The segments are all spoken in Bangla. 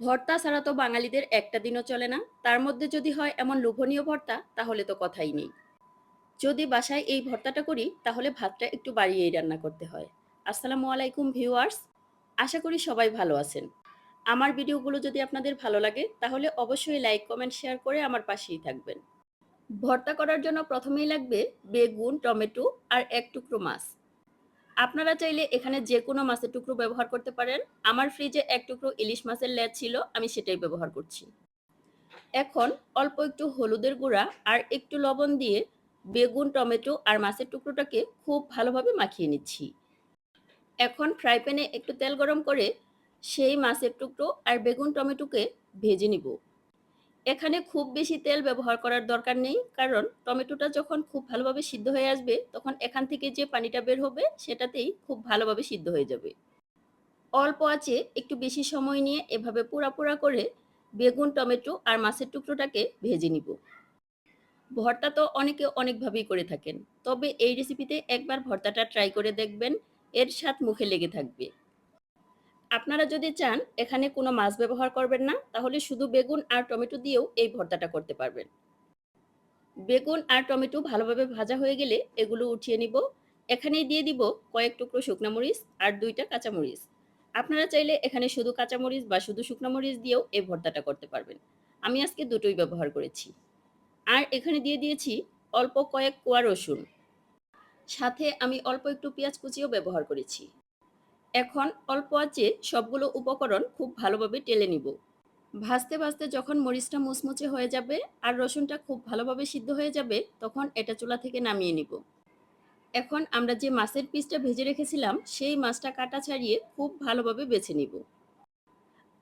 ভর্তা ছাড়া তো বাঙালিদের একটা দিনও চলে না। তার মধ্যে যদি হয় এমন লোভনীয় ভর্তা, তাহলে তো কথাই নেই। যদি বাসায় এই ভর্তাটা করি, তাহলে ভাতটা একটু বাড়িয়েই রান্না করতে হয়। আসসালামু আলাইকুম ভিউয়ার্স, আশা করি সবাই ভালো আছেন। আমার ভিডিওগুলো যদি আপনাদের ভালো লাগে, তাহলে অবশ্যই লাইক, কমেন্ট, শেয়ার করে আমার পাশেই থাকবেন। ভর্তা করার জন্য প্রথমেই লাগবে বেগুন, টমেটো আর এক টুকরো মাছ। আপনারা চাইলে এখানে যে কোনো মাছের টুকরো ব্যবহার করতে পারেন। আমার ফ্রিজে এক টুকরো ইলিশ মাছের লেজ ছিল, আমি সেটাই ব্যবহার করছি। এখন অল্প একটু হলুদের গুঁড়া আর একটু লবণ দিয়ে বেগুন, টমেটো আর মাছের টুকরোটাকে খুব ভালোভাবে মাখিয়ে নিচ্ছি। এখন ফ্রাই প্যানে একটু তেল গরম করে সেই মাছের টুকরো আর বেগুন, টমেটোকে ভেজে নিব। এখানে খুব বেশি তেল ব্যবহার করার দরকার নেই, কারণ টমেটোটা যখন খুব ভালোভাবে সিদ্ধ হয়ে আসবে, তখন এখান থেকে যে পানিটা বের হবে, সেটাতেই খুব ভালোভাবে সিদ্ধ হয়ে যাবে। অল্প আছে, একটু বেশি সময় নিয়ে এভাবে পোড়া পোড়া করে বেগুন, টমেটো আর মাছের টুকরোটাকে ভেজে নিব। ভর্তা তো অনেকে অনেকভাবেই করে থাকেন, তবে এই রেসিপিতে একবার ভর্তাটা ট্রাই করে দেখবেন, এর স্বাদ মুখে লেগে থাকবে। আপনারা যদি চান এখানে কোনো মাছ ব্যবহার করবেন না, তাহলে শুধু বেগুন আর টমেটো দিয়েও এই ভর্তাটা করতে পারবেন। বেগুন আর টমেটো ভালোভাবে ভাজা হয়ে গেলে এগুলো উঠিয়ে নিব। এখানেই দিয়ে দিব কয়েক টুকরো শুকনা মরিচ আর দুইটা কাঁচামরিচ আপনারা চাইলে এখানে শুধু কাঁচামরিচ বা শুধু শুকনা মরিচ দিয়েও এই ভর্তাটা করতে পারবেন। আমি আজকে দুটোই ব্যবহার করেছি। আর এখানে দিয়ে দিয়েছি অল্প কয়েক কোয়া রসুন। সাথে আমি অল্প একটু পেঁয়াজ কুচিও ব্যবহার করেছি। এখন অল্প আঁচে সবগুলো উপকরণ খুব ভালোভাবে টেলে নিব। ভাজতে ভাজতে যখন মরিচটা মুচমুচে হয়ে যাবে আর রসুনটা খুব ভালোভাবে সিদ্ধ হয়ে যাবে, তখন এটা চুলা থেকে নামিয়ে নিব। এখন আমরা যে মাছের পিসটা ভেজে রেখেছিলাম, সেই মাছটা কাটা ছাড়িয়ে খুব ভালোভাবে বেছে নিব।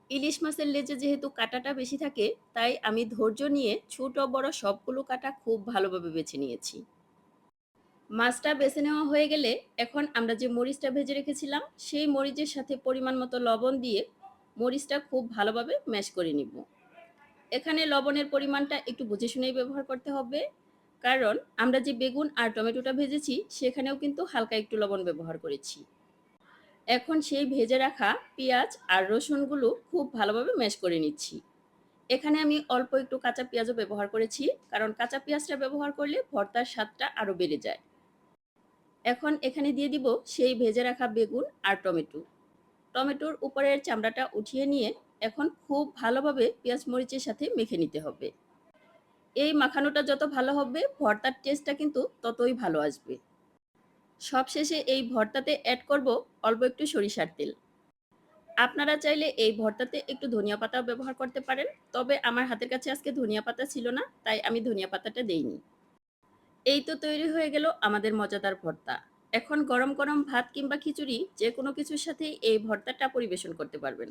ইলিশ মাছের লেজে যেহেতু কাটাটা বেশি থাকে, তাই আমি ধৈর্য নিয়ে ছোট বড় সবগুলো কাটা খুব ভালোভাবে বেছে নিয়েছি। মাছটা বেছে নেওয়া হয়ে গেলে এখন আমরা যে মরিচটা ভেজে রেখেছিলাম, সেই মরিচের সাথে পরিমাণ মতো লবণ দিয়ে মরিচটা খুব ভালোভাবে ম্যাশ করে নিব। এখানে লবণের পরিমাণটা একটু বুঝে শুনেই ব্যবহার করতে হবে। কারণ আমরা যে বেগুন আর টমেটোটা ভেজেছি, সেখানেও কিন্তু হালকা একটু লবণ ব্যবহার করেছি। এখন সেই ভেজে রাখা পেঁয়াজ আর রসুনগুলো খুব ভালোভাবে ম্যাশ করে নিচ্ছি। এখানে আমি অল্প একটু কাঁচা পেঁয়াজও ব্যবহার করেছি, কারণ কাঁচা পেঁয়াজটা ব্যবহার করলে ভর্তার স্বাদটা আরও বেড়ে যায়। এখন এখানে দিয়ে দিব সেই ভেজে রাখা বেগুন আর টমেটো। টমেটোর উপরের চামড়াটা উঠিয়ে নিয়ে এখন খুব ভালোভাবে পেঁয়াজ মরিচের সাথে মেখে নিতে হবে। এই মাখানোটা যত ভালো হবে, ভর্তার টেস্টটা কিন্তু ততই ভালো আসবে। সবশেষে এই ভর্তাতে অ্যাড করব অল্প একটু সরিষার তেল। আপনারা চাইলে এই ভর্তাতে একটু ধনিয়া পাতাও ব্যবহার করতে পারেন, তবে আমার হাতের কাছে আজকে ধনিয়া পাতা ছিল না, তাই আমি ধনিয়া পাতাটা দেইনি। এই তো তৈরি হয়ে গেল আমাদের মজাদার ভর্তা। এখন গরম গরম ভাত কিংবা খিচুড়ি যে কোনো কিছুর সাথেই এই ভর্তাটা পরিবেশন করতে পারবেন।